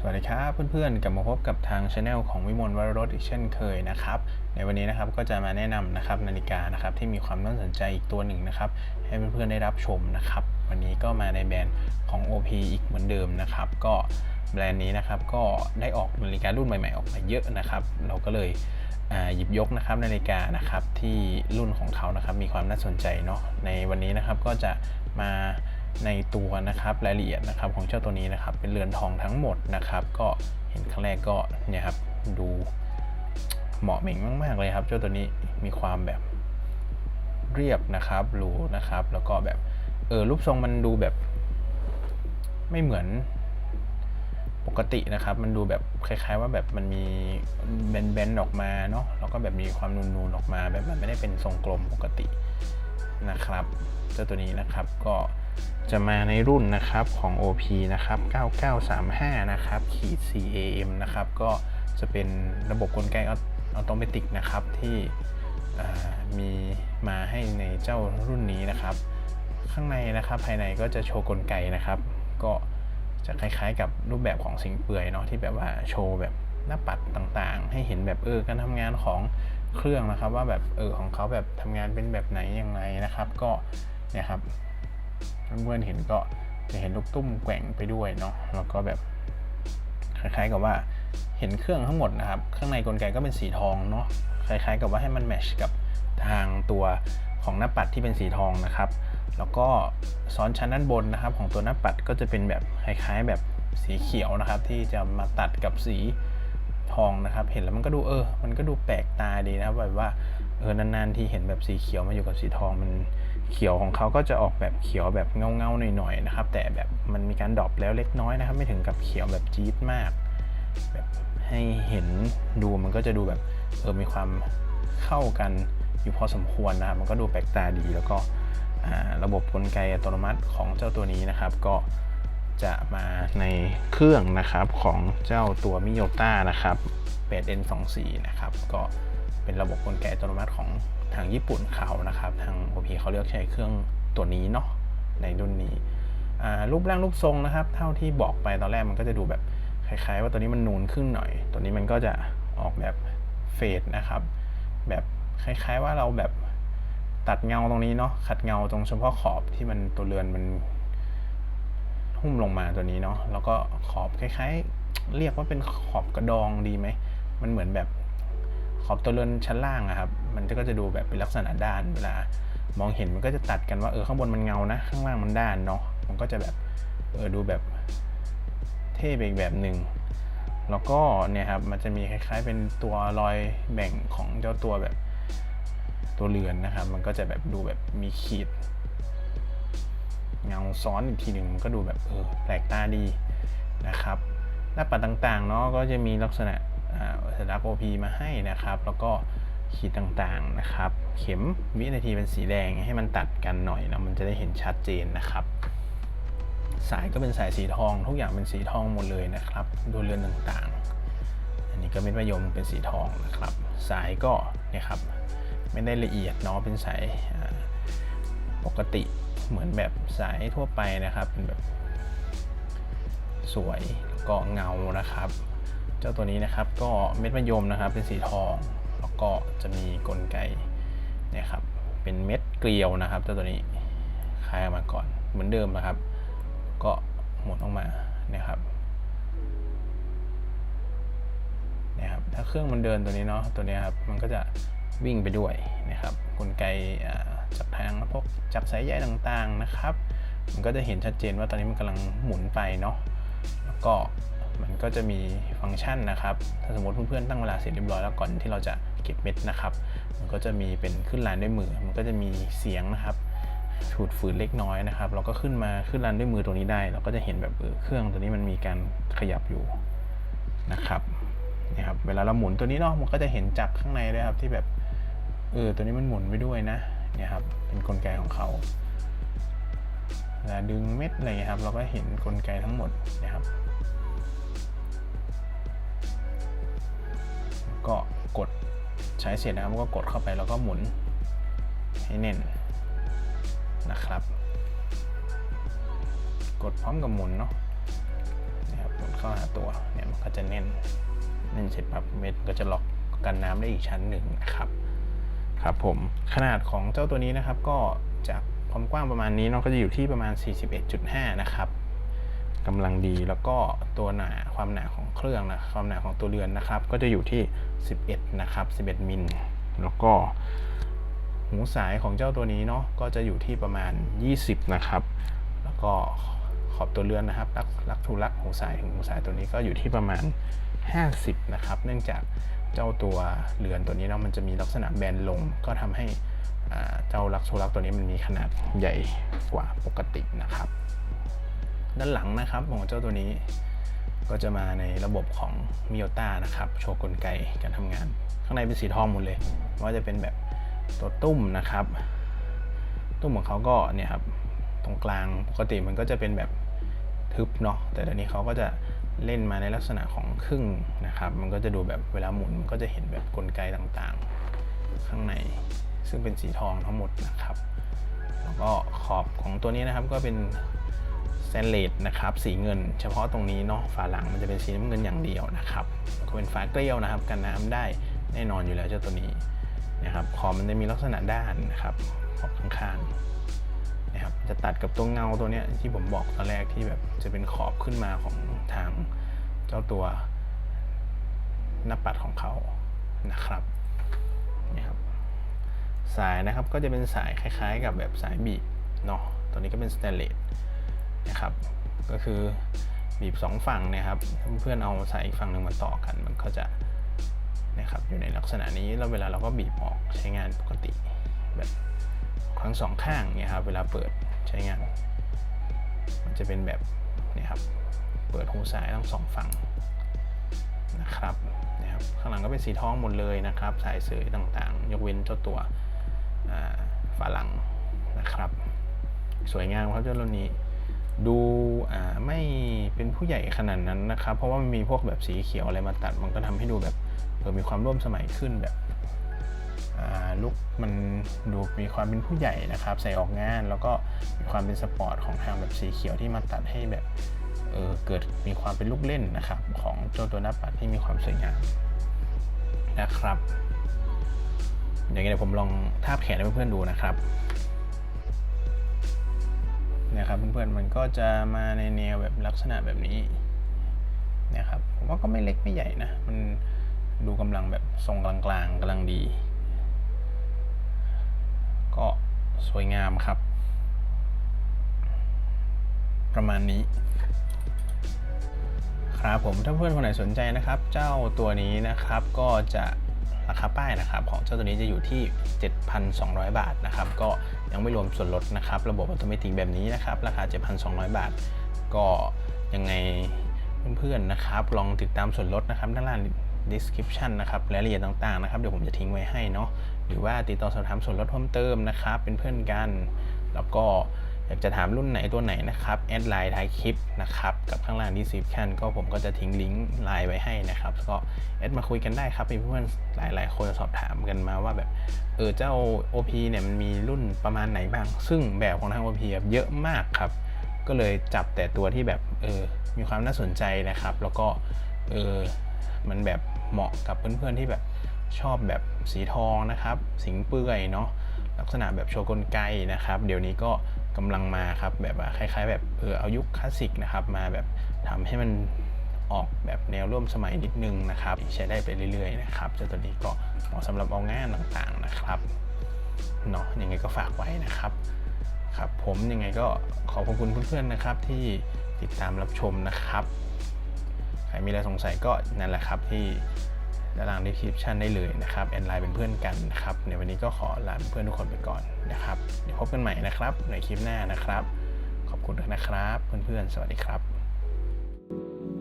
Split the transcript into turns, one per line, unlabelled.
สวัสดีครับเพื่อนๆกลับมาพบกับทางช anel ของวิมลวรรถอีกเช่นเคยนะครับในวันนี้นะครับก็จะมาแนะนำนะครับนาฬิกานะครับที่มีความน่าสนใจอีกตัวหนึ่งนะครับให้เพื่อนๆได้รับชมนะครับวันนี้ก็มาในแบรนด์ของ OP อีกเหมือนเดิมนะครับก็แบรนด์นี้นะครับก็ได้ออกนาฬิการุ่นใหม่ๆออกมาเยอะนะครับ เราก็เลยหยิบยกนะครับนาฬิกานะครับที่รุ่นของเขานะครับมีความน่าสนใจเนาะในวันนี้นะครับก็จะมา ในตัวนะครับรายละเอียดนะครับของเจ้าตัวนี้นะครับเป็นเรือนทองทั้งหมดนะครับ ก็เห็นครั้งแรกก็เนี่ยครับดูเหมาะเหม่งมาก ๆ เลยครับ เจ้าตัวนี้มีความแบบเรียบนะครับหรูนะครับ แล้วก็แบบเออรูปทรงมันดูแบบ ไม่เหมือนปกตินะครับ มันดูแบบคล้าย ๆ ว่าแบบมันมีแบนๆออกมาเนาะแล้วก็แบบมีความนูนๆออกมา แบบมันไม่ได้เป็นทรงกลมปกตินะครับ เจ้าตัวนี้นะครับก็ จะมาในรุ่นนะครับของ OP นะครับ 9935 นะครับขีด CAM นะครับ ก็จะเป็นระบบกลไกอัตโนมัตินะครับที่มีมาให้ในเจ้ารุ่นนี้นะครับ ข้างในนะครับภายในก็จะโชว์กลไกนะครับ ก็จะคล้ายๆกับรูปแบบของสิงเปื่อยเนาะที่แบบว่าโชว์แบบหน้าปัดต่างๆ ให้เห็นแบบเออการทำงานของเครื่องนะครับ ว่าแบบเออของเขาแบบทำงานเป็นแบบไหนยังไงนะครับ ก็เนี่ยครับ เพื่อนๆเห็นก็จะเห็นลูกตุ้มแกว่งไปด้วยเนาะแล้วก็แบบคล้าย ๆกับว่าเห็นเครื่องทั้งหมดนะครับ ข้างในกลไกก็เป็นสีทองเนาะคล้ายๆ กับว่าให้มันแมชกับทางตัวของหน้าปัดที่เป็นสีทองนะครับ แล้วก็ซ้อนชั้นด้านบนนะครับ ของตัวหน้าปัดก็จะเป็นแบบคล้ายๆ แบบสีเขียวนะครับ ที่จะมาตัดกับสีทองนะครับ เห็นแล้วมันก็ดูเออ มันก็ดูแปลกตาดีนะครับแบบว่าเออนานๆที่เห็นแบบสีเขียวมาอยู่กับสีทองมัน เขียวของเขาก็จะออกแบบเขียวแบบเงาๆหน่อยๆนะครับ แต่แบบมันมีการดรอปแล้วเล็กน้อยนะครับ ไม่ถึงกับเขียวแบบจี๊ดมาก แบบให้เห็นดูมันก็จะดูแบบเออมีความเข้ากันอยู่พอสมควรนะครับ มันก็ดูแปลกตาดี แล้วก็ระบบกลไกอัตโนมัติของเจ้าตัวนี้นะครับ ก็จะมาในเครื่องนะครับของเจ้าตัวมิโยต้านะครับ 8N24 นะครับ ก็เป็นระบบกลไกอัตโนมัติของ ทางญี่ปุ่นเขานะครับ ทาง OP เขาเลือกใช้เครื่องตัวนี้เนาะในรุ่นนี้รูปร่างรูปทรงนะครับ เท่าที่บอกไปตอนแรกมันก็จะดูแบบคล้ายๆ ว่าตัวนี้มันนูนขึ้นหน่อย ตัวนี้มันก็จะออกแบบเฟดนะครับ แบบคล้ายๆว่าเราแบบตัดเงาตรงนี้เนาะขัดเงาตรงเฉพาะขอบที่มันตัวเรือนมันหุ้มลงมาตัวนี้เนาะแล้วก็ขอบคล้ายๆ เรียกว่าเป็นขอบกระดองดีไหมมันเหมือนแบบขอบตัวเรือนชั้นล่างอะครับ มันก็จะดูแบบเป็นลักษณะด้านเวลามองเห็นมันก็จะตัดกันว่าเออข้างบนมันเงานะ ข้างล่างมันด้านเนาะมันก็จะแบบเออดูแบบเท่ไปอีกแบบหนึ่งแล้วก็เนี่ยครับมันจะมีคล้ายๆ เป็นตัวรอยแบ่งของเจ้าตัวแบบตัวเรือนนะครับ มันก็จะแบบดูแบบมีขีด เงาซ้อนอีกทีหนึ่งมันก็ดูแบบเออแปลกตาดีนะครับหน้าปัดต่างๆเนาะก็จะมีลักษณะอ่าสัญลักษณ์ OP มาให้นะครับ แล้วก็ ขีดต่างๆนะครับ เข็มวินาทีเป็นสีแดงให้มันตัดกันหน่อยนะมันจะได้เห็นชัดเจนนะครับ สายก็เป็นสายสีทอง ทุกอย่างเป็นสีทองหมดเลยนะครับดูเรือนต่างๆ อันนี้ก็เม็ดมะยมเป็นสีทองนะครับ สายก็เนี่ยครับไม่ได้ละเอียดเนาะเป็นสายปกติเหมือนแบบสายทั่วไปนะครับเป็นแบบสวยก็เงานะครับ เจ้าตัวนี้นะครับก็เม็ดมะยมนะครับเป็นสีทอง ก็จะมีกลไกเนี่ยครับเป็นเม็ดเกลียวนะครับเจ้าตัวนี้คลายออกมาก่อนเหมือนเดิมนะครับ ก็หมุนออกมานะครับเนี่ยครับถ้าเครื่องมันเดินตัวนี้เนาะตัวนี้ครับมันก็จะวิ่งไปด้วยนะครับกลไกจากทางพวกจับสายใยต่างๆนะครับ มันก็จะเห็นชัดเจนว่าตอนนี้มันกำลังหมุนไปเนาะแล้วก็มันก็จะมีฟังก์ชันนะครับ ถ้าสมมติเพื่อนๆตั้งเวลาเสร็จเรียบร้อยแล้วก่อนที่เราจะ เก็บเม็ดนะครับ มันก็จะมีเป็นขึ้นลานด้วยมือ มันก็จะมีเสียงนะครับถูดฝืนเล็กน้อยนะครับเราก็ขึ้นมาขึ้นรันด้วยมือตรงนี้ได้ เราก็จะเห็นแบบเออเครื่องตัวนี้มันมีการขยับอยู่นะครับนี่ครับเวลาเราหมุนตัวนี้เนาะมันก็จะเห็นจักข้างในด้วยครับที่แบบเออตัวนี้มันหมุนไปด้วยนะเนี่ยครับเป็นกลไกของเขาเวลาดึงเม็ดอะไรเงี้ยครับ เราก็เห็นกลไกทั้งหมดนะครับ ก็กด ใช้เสร็จนะครับก็กดเข้าไปแล้วก็หมุนให้แน่นนะครับ กดพร้อมกับหมุนเนาะนะครับกดเข้าหาตัวเนี่ยมันก็จะแน่นแน่นเสร็จปั๊บเม็ดก็จะล็อกกันน้ำได้อีกชั้นหนึ่งนะครับครับผมขนาดของเจ้าตัวนี้นะครับก็จากความกว้างประมาณนี้เนาะก็จะอยู่ที่ประมาณ 41.5 นะครับ กำลังดีแล้วก็ตัวหนาความหนาของเครื่องนะความหนาของตัวเรือนนะครับ ก็จะอยู่ที่ 11 นะครับ 11มิลแล้วก็หูสายของเจ้าตัวนี้เนาะก็จะอยู่ที่ประมาณ 20 นะครับ แล้วก็ขอบตัวเรือนนะครับลักลักทุลักหูสายถึงหูสายตัวนี้ก็อยู่ที่ประมาณ 50 นะครับ เนื่องจากเจ้าตัวเรือนตัวนี้เนาะมันจะมีลักษณะแบนลง ก็ทำให้เจ้าลักทุลักตัวนี้มันมีขนาดใหญ่กว่าปกตินะครับ ด้านหลังนะครับของเจ้าตัวนี้ก็จะมาในระบบของ m i o t a นะครับโชว์กลไกการทำงาน ข้างในเป็นสีทองหมดเลยว่าจะเป็นแบบตัวตุ้มนะครับ ตุ้มของเขาก็เนี่ยครับตรงกลางปกติมันก็จะเป็นแบบทึบเนาะแต่ตอนนี้เขาก็จะเล่นมาในลักษณะของครึ่งนะครับ มันก็จะดูแบบเวลาหมุนก็จะเห็นแบบกลไกต่างๆ ข้างในซึ่งเป็นสีทองทั้งหมดนะครับ แล้วก็ขอบของตัวนี้นะครับก็เป็น สแตนเลสนะครับสีเงิน เฉพาะตรงนี้เนาะฝาหลังมันจะเป็นสีน้ำเงินอย่างเดียวนะครับก็เป็นฝาเกลียวนะครับกันน้ำได้แน่นอนอยู่แล้วเจ้าตัวนี้นะครับขอบมันจะมีลักษณะด้านนะครับขอบข้างๆนะครับจะตัดกับตัวเงาตัวเนี้ยที่ผมบอกตอนแรกที่แบบจะเป็นขอบขึ้นมาของทางเจ้าตัวหน้าปัดของเขานะครับนี่ครับ สายนะครับก็จะเป็นสายคล้ายๆ กับแบบสายบีบเนาะตัวนี้ก็เป็นสแตนเลส นะครับ ก็คือบีบสองฝั่งนะครับเพื่อนเอาสายอีกฝั่งหนึ่งมาต่อกัน มันก็จะนะครับอยู่ในลักษณะนี้แล้วเวลาเราก็บีบออกใช้งานปกติแบบทั้งสองข้างเนี่ยครับเวลาเปิดใช้งาน มันจะเป็นแบบนี่ครับเปิดหูสายทั้งสองฝั่งนะครับนะครับข้างหลังก็เป็นสีทองหมดเลยนะครับ สายเสยต่างๆ ยกเว้นเจ้าตัวฝาหลังนะครับ สวยงามครับเจ้ารุ่นนี้ ดูอ่าไม่เป็นผู้ใหญ่ขนาดนั้นนะครับ เพราะว่ามันมีพวกแบบสีเขียวอะไรมาตัด มันก็ทำให้ดูแบบเออมีความร่วมสมัยขึ้นแบบลุกมันดูมีความเป็นผู้ใหญ่นะครับ ใส่ออกงาน แล้วก็มีความเป็นสปอร์ตของทางแบบสีเขียวที่มาตัดให้แบบเออเกิดมีความเป็นลูกเล่นนะครับของเจ้าตัวหน้าปัดที่มีความสวยงามนะครับอย่างนี้เดี๋ยวผมลองทาบแขนให้เพื่อนๆดูนะครับ นะครับเพื่อนๆมันก็จะมาในแนวแบบลักษณะแบบนี้นะครับผมว่าก็ไม่เล็กไม่ใหญ่นะมันดูกำลังแบบทรงกลางๆกำลังดี ก็สวยงามครับ ประมาณนี้ ครับผมถ้าเพื่อนคนไหนสนใจนะครับ เจ้าตัวนี้นะครับก็จะราคาป้ายนะครับ ของเจ้าตัวนี้จะอยู่ที่ 7,200 บาทนะครับ ก็ ยังไม่รวมส่วนลดนะครับ ระบบอัตโนมัติแบบนี้นะครับ ราคา 7,200 บาท ก็ยังไงเพื่อนๆนะครับ ลองติดตามส่วนลดนะครับด้านล่าง description นะครับรายละเอียดต่างๆนะครับเดี๋ยวผมจะทิ้งไว้ให้เนาะหรือว่าติดต่อสอบถามส่วนลดเพิ่มเติมนะครับ เป็นเพื่อนกัน แล้วก็ อยากจะถามรุ่นไหนตัวไหนนะครับแอดไลน์ท้ายคลิปนะครับกับข้างล่าง description ก็ผมก็จะทิ้งลิงก์ไลน์ไว้ให้นะครับก็แอดมาคุยกันได้ครับเพื่อนๆหลาย ๆ คนสอบถามกันมาว่าแบบเออเจ้า OP เนี่ยมันมีรุ่นประมาณไหนบ้าง ซึ่งแบบของทาง OP เยอะมากครับ ก็เลยจับแต่ตัวที่แบบเออมีความน่าสนใจนะครับ แล้วก็เออมันแบบเหมาะกับเพื่อนๆที่แบบชอบแบบสีทองนะครับ สิงเปื่อยเนาะลักษณะแบบโชว์กลไกนะครับ เดี๋ยวนี้ก็ กำลังมาครับแบบว่าคล้าย ๆ แบบเออเอายุคคลาสสิกนะครับมาแบบทำให้มันออกแบบแนวร่วมสมัยนิดนึงนะครับ ใช้ได้ไปเรื่อยๆนะครับเจ้าตัวนี้ก็เหมาะสำหรับเอางานต่างๆนะครับเนาะยังไงก็ฝากไว้นะครับครับผมยังไงก็ขอขอบคุณเพื่อนๆนะครับที่ติดตามรับชมนะครับใครมีอะไรสงสัยก็นั่นแหละครับที่ ด้านล่างดีคริปชันได้เลยนะครับแอนไลน์เป็นเพื่อนกันนะครับในวันนี้ก็ขอลาเพื่อนทุกคนไปก่อนนะครับเดี๋ยวพบกันใหม่นะครับ ในคลิปหน้านะครับ ขอบคุณนะครับ เพื่อนๆ สวัสดีครับ